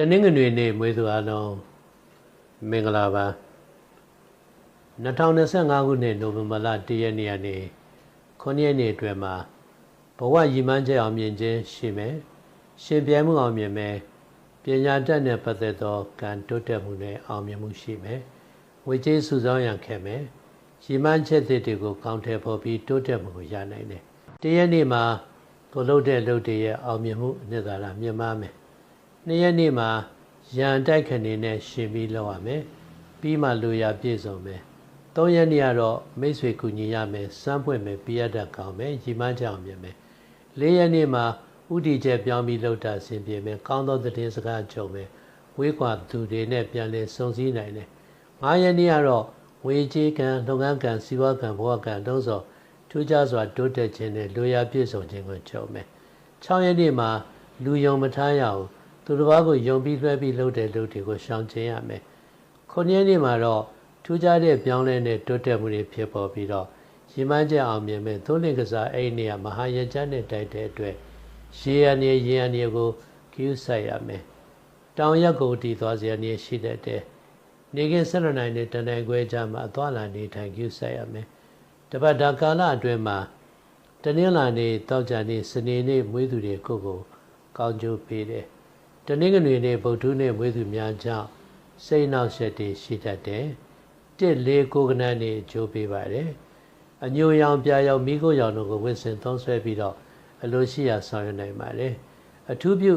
တနင်္ဂနွေနေ့မွေးသူအလုံးမင်္ဂလာပါ2025ခုနှစ်နိုဝင်ဘာလ1ရက်နေ့ကနေ9ရက်နေ့အတွင်းမှာဘဝရည်မှန်းချက်အောင်မြင်ခြင်းရှိမယ်ရှင်ပြိုင်မှုအောင်မြင်မယ်ပညာတတ်နဲ့ပတ်သက်သောကံတိုးတက်မှုနဲ့အောင်မြင်မှုရှိမယ်ဝေကျေးစုဆောင်းရန်ခဲ့မယ်ရည်မှန်းချက်သစ်တွေကိုကောင်းထည်ဖော်ပြီးတိုးတက်မှုကိုရနိုင်တယ်တရက်နေ့မှာကိုလုပ်တဲ့လုပ်တွေရဲ့အောင်မြင်မှုအနှစ်သာရမြင်မာမယ် နှစ်ရက်နေ့မှာရန်တိုက်ခဏနဲ့ရှင်ပြီးလောက်ရမယ်ပြီးမှလူရပြည့်စုံမယ်သုံးရက်နေ့ကတော့မိတ်ဆွေကူညီရမယ်စမ်းပွင့်မယ်ပြရတတ်ကောင်းမယ်ရည်မှန်းချက်အောင်မြင်မယ်လေးရက်နေ့မှာဥတီချက်ပြောင်းပြီးလှုပ်တာဆင်ပြေမယ်ကောင်းသောသတင်းစကားကြုံမယ်ဝေးကွာသူတွေနဲ့ပြန်လည်ဆုံစည်းနိုင်တယ်ငါးရက်နေ့ကတော့ဝေကြေးကံလုပ်ငန်းကံစီးပွားကံဘဝကံလုံးစောထူးခြားစွာတိုးတက်ခြင်းနဲ့လူရပြည့်စုံခြင်းကိုကြုံမယ်6ရက်နေ့မှာလူယုံမထားရအောင် သူတစ်ပါးကိုယုံပြီးလွှဲပြီးလုပ်တဲ့လူတွေကိုရှောင်ကျဉ်ရမယ်9ရက်နေ့မှာတော့ထူးခြားတဲ့ပြောင်းလဲတဲ့တိုးတက်မှုတွေဖြစ်ပေါ်ပြီးတော့ရီမန်းချက်အောင်မြင်မဲ့သို့လင်ကစားအဲ့ဒီနေရာမဟာရကြနဲ့တိုက်တဲ့အတွက်ရေရနေရေရနေကိုကျူးဆိုင်ရမယ်တောင်ရက်ကိုတည်သွားစရာနေရှိတဲ့တဲ့နေကင်း၁၂နိုင်နဲ့တနင်္ဂနွေကြမှာအသွားလာနေထိုင်ကျူးဆိုင်ရမယ်တပတ်တာကာလအတွင်းမှာတနင်္လာနေ့တောက်ကြနေ့စနေနေ့မွေးသူတွေကိုကိုကောင်းကျိုးပေးတယ် တနင်္ဂနွေနေ့ဗုဒ္ဓနေ့မွေးသူများကြောင့်စိတ်နှောက်ယှက်တွေရှိတတ်တယ်တစ်လေးကိုကနန်းနေကြိုးပေးပါတယ်အညိုရောင်ပြာရောင်မိခိုးရောင်တို့ကိုဝစ်စင်သုံးဆွဲပြီးတော့အလိုရှိရာဆောင်ရွက်နိုင်ပါတယ်အထူးပြု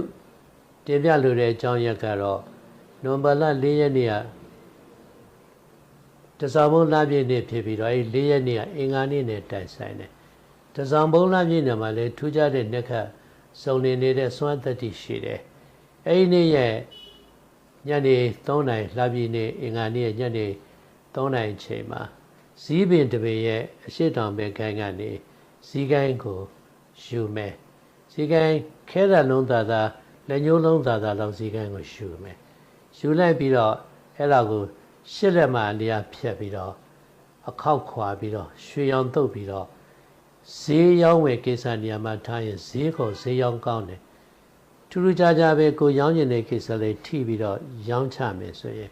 တင်ပြလိုတဲ့အကြောင်းရက်ကတော့နိုဝင်ဘာလ၄ရက်နေ့ကတစားဘုံလပြည့်နေ့ဖြစ်ပြီးတော့အဲဒီ၄ရက်နေ့ကအင်္ဂါနေ့နဲ့တိုက်ဆိုင်တယ်တစားဘုံလပြည့်နေ့မှာလည်းထူးခြားတဲ့နှစ်ခတ်စုံနေနေတဲ့စွမ်းသက်တည်ရှိတယ် အဲဒီနေ့ရဲ့ညနေ3နာရီလပြည့်နေ့အင်္ဂါနေ့ရဲ့ညနေ3နာရီချိန်မှာဇီးပင်တပင်ရဲ့အရှိတောင်ဘက်ခိုင်းကနေဇီးကိုင်းကိုယူမယ်ဇီးကိုင်းခဲရလုံးသာသာလက်ညှိုးလုံးသာသာလောက်ဇီးကိုင်းကိုယူမယ်ယူလိုက်ပြီးတော့အဲ့ဒါကိုရှစ်လက်မှအလျားဖြတ်ပြီးတော့အခောက်ခွာပြီးတော့ရွှေရောင်တုပ်ပြီးတော့ဈေးရောင်းဝယ်ကိစ္စနေရာမှာထားရင်ဈေးကိုဈေးရောင်းကောင်းတယ် ထူးထူးခြားခြားပဲကိုရောင်းကျင်တဲ့ကိစ္စလေးထိပြီးတော့ရောင်းချမယ်ဆိုရင်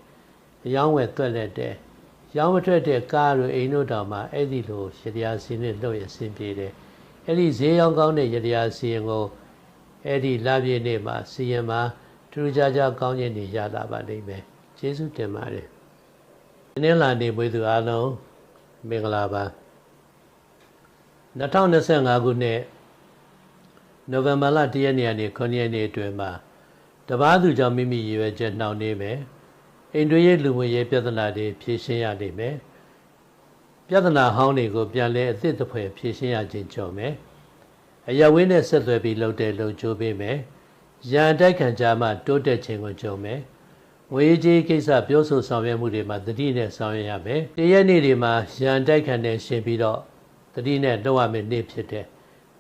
ရောင်းဝယ်တွက်လက်တဲ့ရောင်းမထွက်တဲ့ကားတို့အိမ်တို့တောင်မှအဲ့ဒီလိုရတရားစင်းနဲ့လှုပ်ရဆင်းပြေတယ်အဲ့ဒီဈေးရောင်းကောင်းတဲ့ရတရားစင်းကိုအဲ့ဒီလပြည့်နေ့မှာစီရင်မှာထူးခြားခြားကောင်းခြင်းတွေရလာပါလိမ့်မယ်ကျေးဇူးတင်ပါတယ်ဒီနေ့လာနေပွေးသူအားလုံးမင်္ဂလာပါ2025ခုနှစ် နိုဝင်ဘာလ1ရက်နေ့ကနေ9ရက်နေ့အတွင်းမှာတပားသူကြောင့်မိမိရည်ရွယ်ချက်နှောင့်နှေးမယ်အိန္ဒြေရဲ့လူမှုရေးပြဿနာတွေဖြေရှင်းရနိုင်မယ်ပြဿနာဟောင်းတွေကိုပြန်လဲအသစ်တစ်ဖွဲ့ဖြေရှင်းရခြင်းကြောင့်မယ်အရဝင်းနဲ့ဆက်သွယ်ပြီးလှုပ်တဲ့လှုပ်ချိုးပေးမယ်ရန်တိုက်ခံကြမှတိုးတက်ခြင်းကိုကြုံမယ်ငွေကြေးကိစ္စပြောဆိုဆောင်ရွက်မှုတွေမှာတတိနဲ့ဆောင်ရွက်ရမယ်တရက်နေ့တွေမှာရန်တိုက်ခံနဲ့ရှင်ပြီးတော့တတိနဲ့လုပ်ရမယ့်နေ့ဖြစ်တယ်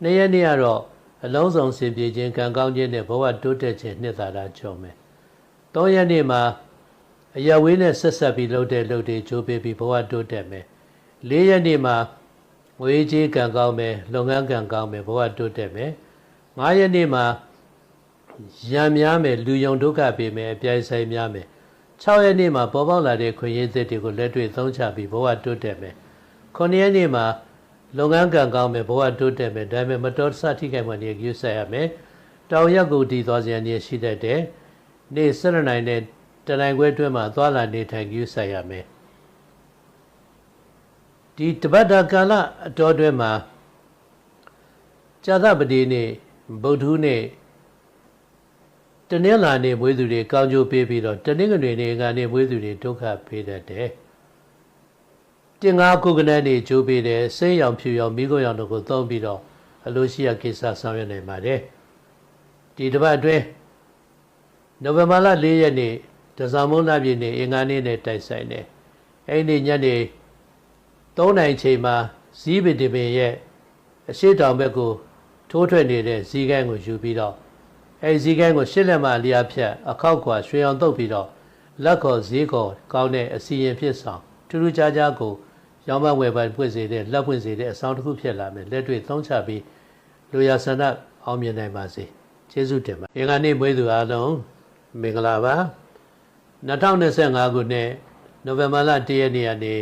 နှစ်ရက်နေ့ကတော့ အလုံးစုံဆင်ပြေခြင်းကံကောင်းခြင်းနဲ့ဘဝတိုးတက်ခြင်းနှစ်သာရကြုံမယ်သုံးရက်နေ့မှာအရဝေးနဲ့ဆက်ဆက်ပြီးလှုပ်တဲ့လှုပ်တွေဂျိုးပေးပြီးဘဝတိုးတက်မယ်၄ရက်နေ့မှာငွေကြေးကံကောင်းမယ်လုပ်ငန်းကံကောင်းမယ်ဘဝတိုးတက်မယ်၅ရက်နေ့မှာရံများမယ်လူယုံဒုက္ခပေးမယ်အပြိုင်ဆိုင်များမယ်6ရက်နေ့မှာပေါ်ပေါက်လာတဲ့ခွင့်ရည်သစ်တွေကိုလက်တွေ့သုံးချပြီးဘဝတိုးတက်မယ်9ရက်နေ့မှာ လုပ်ငန်းကံကောင်းမယ်ဘဝတိုးတက်မယ်ဒါပေမဲ့မတော်တဆထိခိုက်မှနေကျူးဆက်ရမယ်တောင်ရက်ကိုတည်သွားစရာနေရှိတတ်တယ်နေ့7နိုင်တဲ့တနိုင်ခွဲအတွင်းမှာသွားလာနေထိုင်ကျူးဆက်ရမယ်ဒီတပတ်တာကာလအတော်အတွင်းမှာဇာသပတိနေ့ဗုဒ္ဓဟူးနေ့တနင်္လာနေ့မွေးသူတွေကောင်းကျိုးပေးပြီးတော့တနင်္ဂနွေနေ့ကနေမွေးသူတွေဒုက္ခပေးတတ်တယ် တင်ငါကုကနန်းနေကျိုးပေးတယ်စိတ်ရောင်ဖြူရောင်မိခိုးရောင်တို့ကိုသုံးပြီးတော့အလိုရှိရကိစ္စဆောင်ရွက်နိုင်ပါတယ်ဒီတစ်ပတ်အတွင်းနိုဝင်ဘာလ၄ရက်နေ့တဇာမုန်းလပြည့်နေ့အင်္ဂါနေ့နဲ့တိုက်ဆိုင်တယ်အဲ့ဒီညနေ3နိုင်ချိန်မှာဇီးပင်တပင်ရဲ့အရှိတောင်ဘက်ကိုထိုးထွက်နေတဲ့ဇီးကိုင်းကိုယူပြီးတော့အဲဇီးကိုင်းကိုရှစ်လက်မှလျားဖြတ်အခောက်ခွာရွှေအောင်တုပ်ပြီးတော့လက်ခေါ်ဈေးခေါ်ကောင်းတဲ့အစီရင်ဖြစ်ဆောင်ထူးထူးခြားခြားကို ရောင်းမဝယ်ပိုင်ဖွင့်စေတဲ့လက်ဖွင့်စေတဲ့အဆောင်တစ်ခုဖြစ်လာမယ်လက်တွေ့သုံးချပြီးလူရဆန္ဒအောင်မြင်နိုင်ပါစေကျေးဇူးတင်ပါအင်္ဂါနေ့မွေးသူအားလုံးမင်္ဂလာပါ2025ခုနှစ်နိုဝင်ဘာလ1ရက်နေ့ကနေ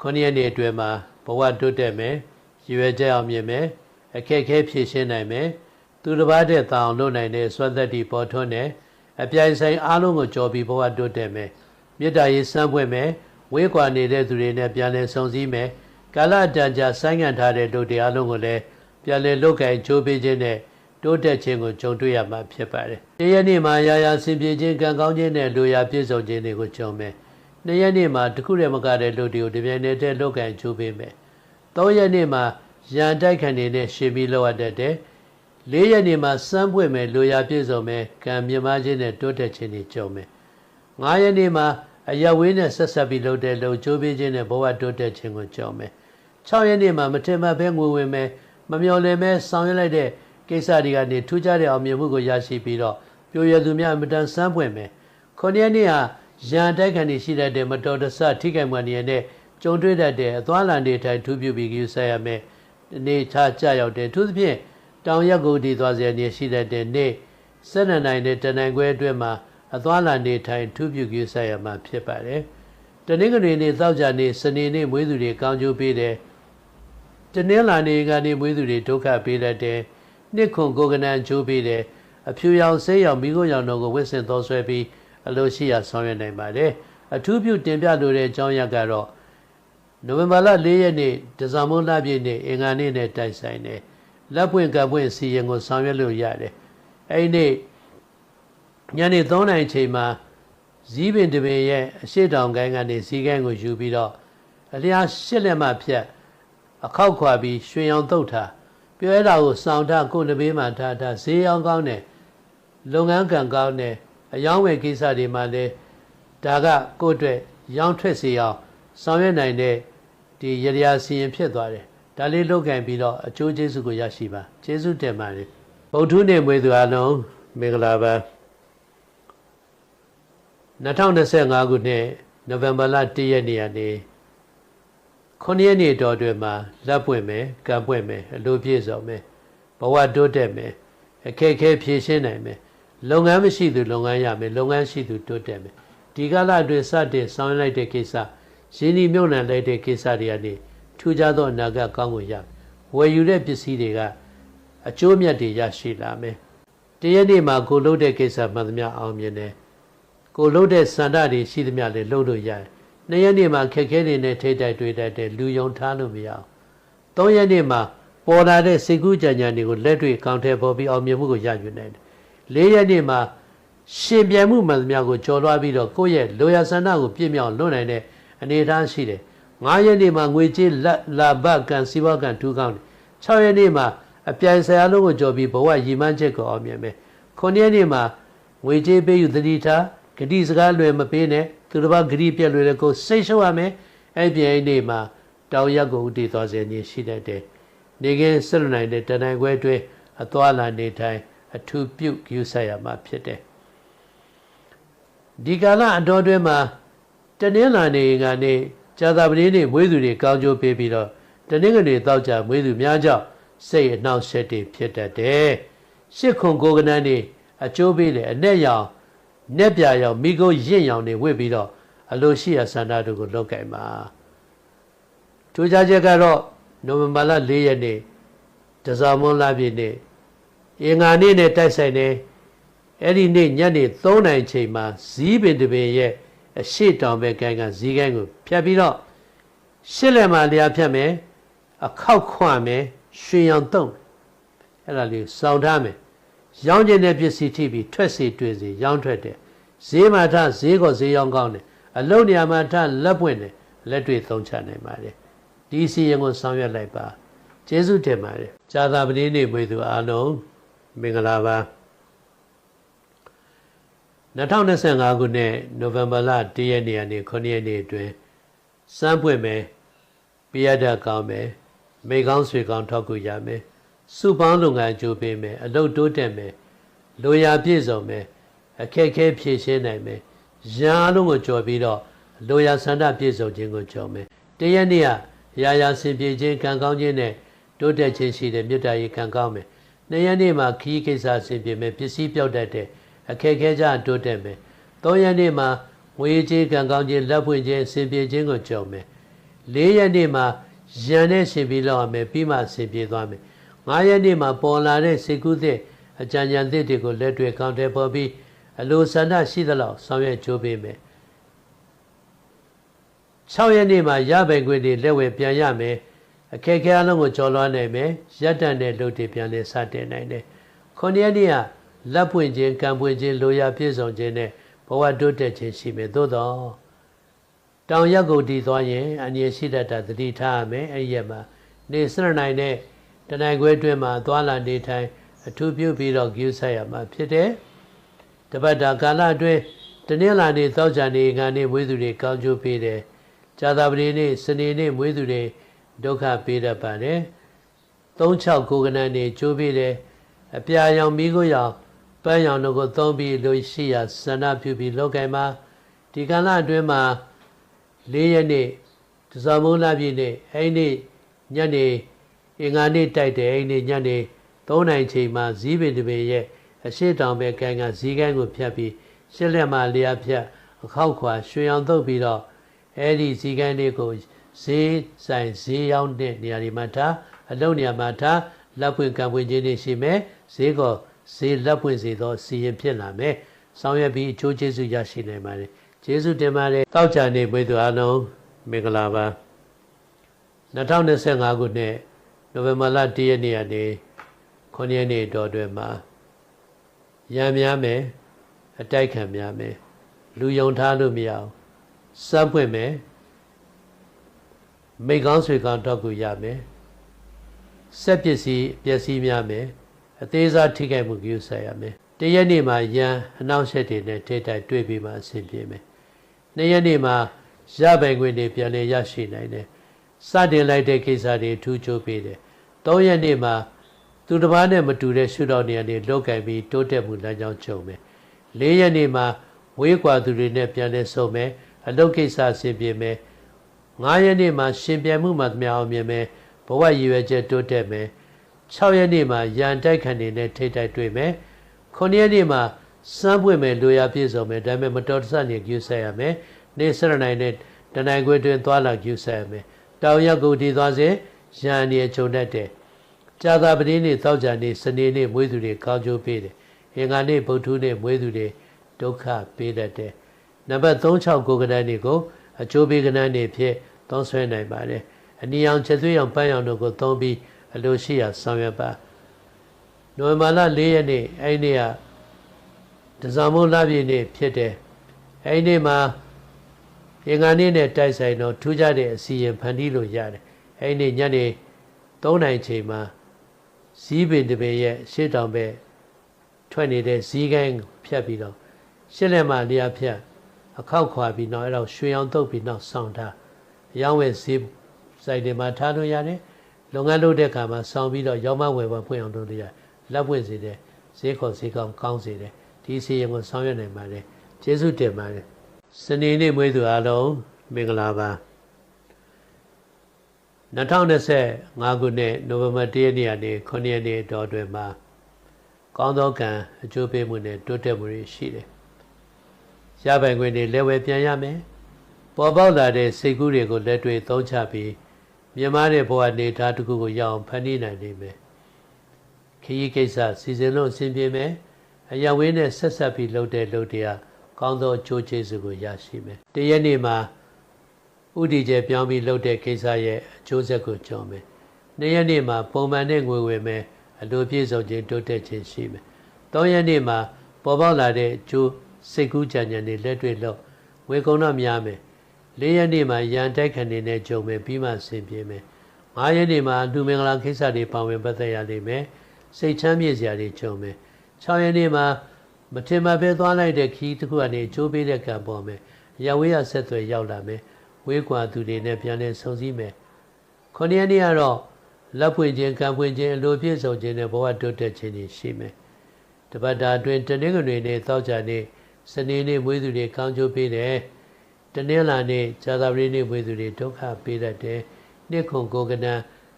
9ရက်နေ့အတွင်းမှာဘဝတိုးတက်မယ်ရည်ရွယ်ချက်အောင်မြင်မယ်အခက်အခဲဖြေရှင်းနိုင်မယ်သူတစ်ပါးတည်းတောင်းလုပ်နိုင်တဲ့စွမ်းသက်တီပေါ်ထွန်းတယ်အပြိုင်ဆိုင်အားလုံးကိုကြော်ပြီးဘဝတိုးတက်မယ်မေတ္တာရေးစမ်းပွင့်မယ် ဝေးကွာနေတဲ့သူတွေနဲ့ပြန်လည်ဆုံစည်းမယ်ကာလတန်ကြာဆိုင်းငံ့ထားတဲ့လူတွေအားလုံးကိုလည်းပြန်လည်လုတ်ကင်ချိုးပေးခြင်းနဲ့တိုးတက်ခြင်းကိုကြုံတွေ့ရမှာဖြစ်ပါတယ်။တစ်ရက်နေ့မှာရာရာဆင်ပြေခြင်းကံကောင်းခြင်းနဲ့လူရာပြည့်စုံခြင်းတွေကိုကြုံမယ်။နှစ်ရက်နေ့မှာတစ်ခုတည်းမကတဲ့လူတွေကိုဒီပြိုင်နေတဲ့လုတ်ကင်ချိုးပေးမယ်။သုံးရက်နေ့မှာရန်တိုက်ခံနေတဲ့ရှင်ပြီးလောက်ရတတ်တယ်။လေးရက်နေ့မှာစမ်းပွင့်မယ်လူရာပြည့်စုံမယ်ကံမြမခြင်းနဲ့တိုးတက်ခြင်းတွေကြုံမယ်။ငါးရက်နေ့မှာ အရဝေးနဲ့ဆက်ဆက်ပြီးလုပ်တဲ့လုံချိုးပေးခြင်းနဲ့ဘဝတိုးတက်ခြင်းကိုကြုံမယ်။6ရက်နေ့မှာမထင်မှတ်ဘဲငွေဝင်မယ်မမျော်လင့်မဲဆောင်ရွက်လိုက်တဲ့ကိစ္စတွေကနေထူးခြားတဲ့အောင်မြင်မှုကိုရရှိပြီးတော့ပြိုရသူများအမတန်စမ်းပွင့်မယ်။ခုနှစ်ရက်နေ့ဟာရန်တိုက်ခံနေရှိတတ်တဲ့မတော်တဆထိခိုက်မှန်ရတဲ့ကြုံတွေ့တတ်တဲ့အသွားလန်တွေထိုင်ထူးပြပြီးကြည့်ဆက်ရမယ်။နေချကြရောက်တဲ့သူသဖြင့်တောင်ရက်ကိုတည်သွားစေနေရှိတတ်တဲ့နေ့ဆက်နနိုင်တဲ့တနင်္ဂနွေအတွင်းမှာ အသွားလန်တွေထိုင်ထူးပြကြည့်ဆက်ရမှာဖြစ်ပါတယ်။တနင်္ဂနွေနေ့သောက်ကြနေ့စနေနေ့မွေးသူတွေကောင်းကျိုးပေးတယ်။တနင်္လာနေ့ကနေမွေးသူတွေဒုက္ခပေးတတ်တယ်။နှစ်ခွန်ကိုကနန်ကျိုးပေးတယ်အဖြူရောင်ဆေးရောင်မိခိုးရောင်တို့ကိုဝစ်စင်သောဆွဲပြီးအလိုရှိရာဆောင်ရွက်နိုင်ပါတယ်အထူးပြုတင်ပြလိုတဲ့အကြောင်းရပ်ကတော့နိုဝင်ဘာလ၄ရက်နေ့ဒဇာမုန်းလပြည့်နေ့အင်္ဂါနေ့နဲ့တိုက်ဆိုင်တယ်လက်ပွင့်ကပွင့်စီရင်ကိုဆောင်ရွက်လို့ရတယ်အဲ့ဒီနေ့ ညနေ3နာရီချိန်မှာဇီးပင်တပင်ရဲ့အရှိတောင်ကိုင်းကနေဇီးကိုင်းကိုယူပြီးတော့အလျားရှစ်လက်မှဖြတ်အခောက်ခွာပြီးရွှေရောင်တုတ်ထားပြောရတာကိုစောင့်ထားကိုယ်တပေးမှထားထားဈေးရောင်းကောင်းတယ်လုပ်ငန်းကံကောင်းတယ်အယောင်းဝယ်ကိစ္စတွေမှာလည်းဒါကကိုယ့်အတွက်ရောင်းထွက်စေအောင်ဆောင်ရွက်နိုင်တဲ့ဒီရရစီရင်ဖြစ်သွားတယ်ဒါလေးလုပ်ကင်ပြီးတော့အကျိုးကျေးဇူးကိုရရှိပါကျေးဇူးတင်ပါတယ်ဗုဒ္ဓနေ့မွေးသူအလုံးမင်္ဂလာပါ 2025ခုနှစ်နိုဝင်ဘာလ1ရက်နေ့ကနေခုနှစ်ရက်နေ့တော်တွင်မှာလက်ပွင့်မယ်ကံပွင့်မယ်အလိုပြည့်စုံမယ်ဘဝတိုးတက်မယ်အခက်ခဲဖြေရှင်းနိုင်မယ်လုပ်ငန်းမရှိသူလုပ်ငန်းရမယ်လုပ်ငန်းရှိသူတိုးတက်မယ်ဒီကာလအတွင်းစတင်ဆောင်ရွက်လိုက်တဲ့ကိစ္စရင်းနှီးမြှုပ်နှံလိုက်တဲ့ကိစ္စတွေကနေထူးခြားသောအနာဂတ်ကောင်းကိုရဝယ်ယူတဲ့ပစ္စည်းတွေကအကျိုးမြတ်တွေရရှိလာမယ်တရက်နေ့မှာကိုလုပ်တဲ့ကိစ္စမှန်သမျှအောင်မြင်တယ် ကိုလုပ်တဲ့စန္ဒတွေရှိသမျှလည်းလုပ်လို့ရတယ်နှစ်ရက်နေ့မှာခက်ခဲနေနဲ့ထိတ်တိုက်တွေ့တတ်တဲ့လူယုံထားလို့မရအောင်သုံးရက်နေ့မှာပေါ်လာတဲ့စိတ်ကူးကြံကြံတွေကိုလက်တွေ့ကောင်းထဲပေါ်ပြီးအောင်မြင်မှုကိုရယူနိုင်တယ်လေးရက်နေ့မှာရှင်ပြန်မှုမှန်သမျှကိုကြော်လွှားပြီးတော့ကိုယ့်ရဲ့လိုရာဆန္ဒကိုပြည့်မြောက်လွတ်နိုင်တဲ့အနေအထားရှိတယ်ငါးရက်နေ့မှာငွေကြေးလက်လာဘကံစီးပွားကံထူးကောင်းတယ်၆ရက်နေ့မှာအပြိုင်ဆရာလုံးကိုကြော်ပြီးဘဝရည်မှန်းချက်ကိုအောင်မြင်မယ်ခုနှစ်ရက်နေ့မှာငွေကြေးပေးယူသတိထား ဂတိစကားလွယ်မပေးနဲ့သူတစ်ပါးဂရိပြက်လွယ်တဲ့ကိုစိတ်ရှုပ်ရမယ်အဲ့ပြိုင်နေ့မှာတောင်ရက်ကိုဥတည်သွားစေနေရှိတတ်တယ်နေကင်းဆက်လွန်နိုင်တဲ့တဏ္ဍခွဲတွဲအသွာလာနေထိုင်အထူးပြုယူဆိုင်ရမှာဖြစ်တယ်ဒီကာလအတော်တွဲမှာတနင်္လာနေ့ကနေဇာတာပတိနေ့မွေးသူတွေကောင်းကျိုးပေးပြီးတော့တနင်္ဂနွေတောက်ကြမွေးသူများကြောင့်စိတ်အနှောက်အယှက်တွေဖြစ်တတ်တယ်ရှစ်ခွန်ကိုကနန်းနေအကျိုးပေးတယ်အနဲ့ရောင် နက်ပြရောင်မိကိုရင့်ရောင်တွေဝစ်ပြီးတော့အလိုရှိရာဆန္ဒတို့ကိုလောက်ကင်ပါထူးခြားချက်ကတော့နိုဝင်ဘာလ၄ရက်နေ့တဇာမွန်လပြည့်နေ့အင်္ဂါနေ့နဲ့တိုက်ဆိုင်နေအဲ့ဒီနေ့ညနေ3နာရီချိန်မှာဇီးပင်တပင်ရဲ့အရှိတောင်ဘက်ကိုင်းကဇီးကိုင်းကိုဖြတ်ပြီးတော့ရှစ်လက်မှာလျာဖြတ်မယ်အခောက်ခွမယ်ရွှေရောင်တုံးအဲ့ဒါလေးစောင့်ထားမယ် ရောင်းကျင်တဲ့ပစ္စည်းထိပြီးထွက်စီတွေ့စီရောင်းထွက်တယ်ဈေးမှာထဈေးကောဈေးရောင်းကောင်းတယ်အလုံးနေရာမှာထလက်ပွင့်တယ်လက်တွေ့သုံးချနိုင်ပါတယ်ဒီစီရင်ကိုဆောင်ရွက်လိုက်ပါကျေးဇူးတင်ပါတယ်ဇာတာပတိနေ့မွေးသူအားလုံးမင်္ဂလာပါ2025ခုနှစ်နိုဝင်ဘာလ1ရက်နေ့ကနေ9ရက်နေ့အတွင်းစမ်းပွင့်မယ်ပြရတတ်ကောင်းမယ်မိကောင်းဆွေကောင်းထောက်ကူရမယ် စုပေါင်းလုပ်ငန်းကြိုးပေးမယ်အလုပ်တိုးတက်မယ်လိုရာပြည့်စုံမယ်အခက်ခဲဖြည့်ရှင်းနိုင်မယ်ရန်အလုံးကိုကြော်ပြီးတော့လိုရာဆန္ဒပြည့်စုံခြင်းကိုကြော်မယ်တရက်နေ့ကရာရာဆင်ပြေခြင်းကံကောင်းခြင်းနဲ့တိုးတက်ခြင်းရှိတဲ့မေတ္တာရေးကံကောင်းမယ်နှစ်ရက်နေ့မှာခီးကိစ္စဆင်ပြေမယ်ပစ္စည်းပြောက်တတ်တဲ့အခက်ခဲကြတိုးတက်မယ်၃ရက်နေ့မှာငွေကြေးကံကောင်းခြင်းလက်ဖွင့်ခြင်းအစဉ်ပြေခြင်းကိုကြုံမယ်၄ရက်နေ့မှာရန်နဲ့ရှင်ပြီးလောက်ရမယ်ပြီးမှအစဉ်ပြေသွားမယ် ၅ရက်နေ့မှာပေါ်လာတဲ့စေကုသစ်အကြံဉာဏ်သစ်တွေကိုလက်တွေ့ကောင်းတယ်ပေါ်ပြီးအလိုဆန္ဒရှိသလောက်ဆောင်ရွက်ကြိုးပေးမယ်6ရက်နေ့မှာရပိုင်ခွင့်တွေလက်ဝယ်ပြန်ရမယ်အခက်အခဲအလုံးကိုကျော်လွှားနိုင်မယ်ရက်တန်တဲ့လုပ်တွေပြန်လည်စတင်နိုင်တယ်9ရက်နေ့ကလက်ပွင့်ခြင်းကံပွင့်ခြင်းလိုရာပြည့်စုံခြင်းနဲ့ဘဝတိုးတက်ခြင်းရှိမယ်သို့တော့တောင်ရက်ကိုတည်သွားရင်အငြိရှိတတ်တာသတိထားရမယ်အဲ့ဒီရက်မှာနေစရနိုင်တဲ့ တနိုင်ခွဲအတွင်းမှာသွားလာနေထိုင်အထူးပြုပြီးတော့ကျူးဆက်ရမှာဖြစ်တယ်တပတ်တာကာလအတွင်းတနင်္လာနေ့သောကြာနေ့ငါနေ့မွေးသူတွေကောင်းကျိုးပေးတယ်ဇာတာပတိနေ့စနေနေ့မွေးသူတွေဒုက္ခပေးတတ်ပါတယ်36ကိုကနန်နေကျိုးပေးတယ်အပြာရောင်မိကိုရောင်ပန်းရောင်တို့ကိုသုံးပြီးလို့ရှိရဆန္ဒပြုပြီးလောကင်မှာဒီကာလအတွင်းမှာ၄ရက်နေ့တဇော်မိုးလာပြည့်နေ့အဲ့ဒီညနေ အင်္ဂါနေ့တိုက်တယ်အဲ့ဒီညနေ3နိုင်ချိန်မှာဇီးပင်တပင်ရဲ့အရှိတောင်ပဲကံကဇီးကန်းကိုဖြတ်ပြီးရှစ်လက်မှလျာဖြတ်အခောက်ခွာရွှေအောင်တုပ်ပြီးတော့အဲ့ဒီဇီးကန်းလေးကိုဈေးဆိုင်ဈေးရောက်တဲ့နေရာတွေမှာထားအလုံးနေရာမှာထားလက်ပွင့်ကံပွင့်ခြင်းတွေရှိမယ်ဈေးကောဈေးလက်ပွင့်စေသောစီရင်ဖြစ်လာမယ်ဆောင်ရွက်ပြီးအကျိုးကျေးဇူးရရှိနိုင်ပါတယ်ကျေးဇူးတင်ပါတယ်တောက်ချာနေပွေသူအလုံးမင်္ဂလာပါ2025ခုနှစ် နိုဝင်ဘာလ1ရက်နေ့ကနေ9ရက်နေ့တော်တွင်မှာရံများမယ်အတိုက်ခံများမယ်လူယုံထားလို့မရအောင်စမ်းပွင့်မယ်မိကောင်းဆွေကောင်းတော့ကူရမယ်ဆက်ပစ္စည်းပျက်စီးများမယ်အသေးစားထိခိုက်မှုပြုဆက်ရမယ်တရက်နေ့မှာရန်အနောက်ဆက်တွေနဲ့ထိတိုက်တွေ့ပြီးမှအဆင်ပြေမယ်နှစ်ရက်နေ့မှာရပိုင်ခွင့်တွေပြန်လည်ရရှိနိုင်တယ်စတင်လိုက်တဲ့ကိစ္စတွေထူးချိုးပေးတယ် သုံးရက်နေ့မှာသူတစ်ပါးနဲ့မတူတဲ့ရှုထောင့်နေရာတွေလောက်ကင်ပြီးတိုးတက်မှုလမ်းကြောင်းချုပ်မယ်လေးရက်နေ့မှာဝေးကွာသူတွေနဲ့ပြန်လည်ဆုံမယ်အလုပ်ကိစ္စအဆင်ပြေမယ်9ရက်နေ့မှာရှင်ပြိုင်မှုမှမြောင်မြင်မယ်ဘဝရည်ရွယ်ချက်တိုးတက်မယ်6ရက်နေ့မှာရန်တိုက်ခံနေနဲ့ထိတ်တိုက်တွေ့မယ်9ရက်နေ့မှာစမ်းပွင့်မယ်လိုရာပြည့်စုံမယ်ဒါပေမဲ့မတော်တဆနေကျူးဆက်ရမယ်နေစရနိုင်နဲ့တနိုင်ခွေတွင်သွားလာကျူးဆက်ရမယ်တောင်ရက်ကိုဒီသွားစေ ရန်နေချုံတတ်တယ်ကြာသာပတိနေ့သောကြာနေ့စနေနေ့မွေးသူတွေကောင်းကျိုးပေးတယ်အင်္ဂါနေ့ဗုဒ္ဓနေ့မွေးသူတွေဒုက္ခပေးတတ်တယ်နံပါတ်36ကိုကဏ္ဍနေ့ကိုအကျိုးပေးကဏ္ဍနေ့ဖြစ်သုံးဆွဲနိုင်ပါတယ်အနီအောင်ချက်သွေးအောင်ပန်းအောင်တို့ကိုသုံးပြီးအလိုရှိရာဆောင်ရွက်ပါနိုဝင်ဘာလ၄ရက်နေ့အဲ့ဒီနေ့ကဒဇာမိုးလပြည့်နေ့ဖြစ်တယ်အဲ့ဒီနေ့မှာအင်္ဂါနေ့နဲ့တိုက်ဆိုင်တော့ထူးခြားတဲ့အစီရင်ဖန်တီးလို့ရတယ် အဲ့ဒီနေ့ညနေ3နိုင်ချိန်မှာဇီးပင်တပင်ရဲ့ရှေ့တောင်ဘက်ထွက်နေတဲ့ဇီးကိုင်းဖြတ်ပြီးတော့ရှစ်လက်မှလျာဖြတ်အခောက်ခွာပြီးနောက်အဲ့တော့ရွှေအောင်တုပ်ပြီးနောက်ဆောင်းထားအယောင်းဝယ်ဈေးစိုက်တွေမှာထားလို့ရတယ်လုပ်ငန်းလုပ်တဲ့အခါမှာဆောင်းပြီးတော့ရောင်းမဝယ်ပါဖွင့်အောင်လုပ်လို့ရလက်ပွင့်စေတယ်ဈေးခေါ်ဈေးကောင်းကောင်းစေတယ်ဒီစီရင်ကိုဆောင်ရွက်နိုင်ပါတယ်ကျေးဇူးတင်ပါတယ်စနေနေ့မွေးသူအားလုံးမင်္ဂလာပါ 2025ခုနှစ်နိုဝင်ဘာ1ရက်နေ့ကနေ9ရက်နေ့တော်တွင်မှာကောင်းသောကံအကျိုးပေးမှုနဲ့တိုးတက်မှုတွေရှိတယ်ရပိုင်ခွင့်တွေလက်ဝဲပြန်ရမယ်ပေါ်ပေါက်လာတဲ့စိတ်ကူးတွေကိုလက်တွေ့သုံးချပြီးမြမတဲ့ဘဝနေသားတစ်ခုကိုရအောင်ဖန်တီးနိုင်နိုင်မယ်ခရီးကိစ္စစီစဉ်လို့အဆင်ပြေမယ်အရာဝင်းနဲ့ဆက်ဆက်ပြီးလုပ်တဲ့လုပ်တွေကကောင်းသောအကျိုးကျေးဇူးကိုရရှိမယ်တရက်နေ့မှာ ဥတီကျပြောင်းပြီးလုပ်တဲ့ကိစ္စရဲ့အကျိုးဆက်ကိုကြော်မယ်နှစ်ရက်နေ့မှာပုံမှန်နဲ့ငွေဝင်မယ်အလိုပြည့်စုံခြင်းတိုးတက်ခြင်းရှိမယ်သုံးရက်နေ့မှာပေါ်ပေါက်လာတဲ့အကျိုးစိတ်ကူးကြံကြံတွေလက်တွေ့လို့ဝေကုံတော့များမယ်၄ရက်နေ့မှာရန်တိုက်ခံနေနဲ့ကြုံမယ်ပြီးမှဆင်ပြေမယ်၅ရက်နေ့မှာလူမင်္ဂလာခိစ္စတွေပါဝင်ပတ်သက်ရလိမ့်မယ်စိတ်ချမ်းမြေ့စရာတွေကြုံမယ်၆ရက်နေ့မှာမထင်မှပဲသွားလိုက်တဲ့ခီးတစ်ခုကနေချိုးပေးတဲ့ကံပေါ်မယ်ရဝေးရဆက်သွယ်ရောက်လာမယ် ဝေးကွာသူတွေနဲ့ပြန်လဲဆုံစည်းမယ်ခုနှစ်ရက်နေ့ကတော့လက်ဖွင့်ခြင်းကံဖွင့်ခြင်းအလိုပြည့်စုံခြင်းနဲ့ဘဝတိုးတက်ခြင်းတွေရှိမယ်တပတ်တာအတွင်းတနင်္ဂနွေနေ့သောကြာနေ့စနေနေ့မွေးသူတွေကောင်းကျိုးပေးတယ်တနင်္လာနေ့ဇာတာပတိနေ့မွေးသူတွေဒုက္ခပေးတတ်တယ်နှစ်ခုကိုကနံ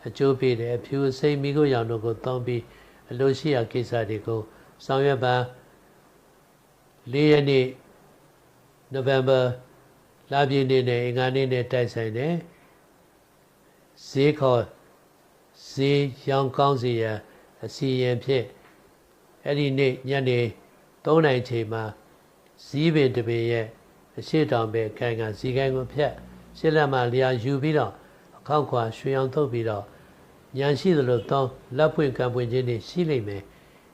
အကျိုးပေးတယ်အဖြူစိတ်မိကိုရောင်တို့ကိုတောင်းပြီးအလိုရှိရာကိစ္စတွေကိုဆောင်ရွက်ပါ၄ရက်နေ့နိုဝင်ဘာ လပြည့်နေ့နဲ့အင်္ဂါနေ့နဲ့တိုက်ဆိုင်တယ်ဈေးခေါ်ဈေးရောင်းကောင်းစီရန်အစီရင်ဖြင့်အဲ့ဒီနေ့ညနေ3နိုင်ချိန်မှာဇီးပင်တပင်ရဲ့အရှိတောင်ပဲခိုင်ကဇီကိုင်းကိုဖြတ်ရှစ်လက်မှလျာယူပြီးတော့အခောက်ခွာရွှေအောင်ထုတ်ပြီးတော့ညံရှိသလိုတောင်းလက်ဖွင့်ကံပွင့်ခြင်းတွေရှိလိမ့်မယ်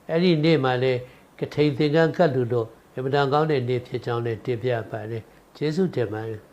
အဲ့ဒီနေ့မှာလေကထိန်သင်္ကန်းကတ်လူတို့အမတန်ကောင်းတဲ့နေ့ဖြစ်ကြောင်းနဲ့တင်ပြပါတယ် ကျေးဇူးတင်ပါတယ်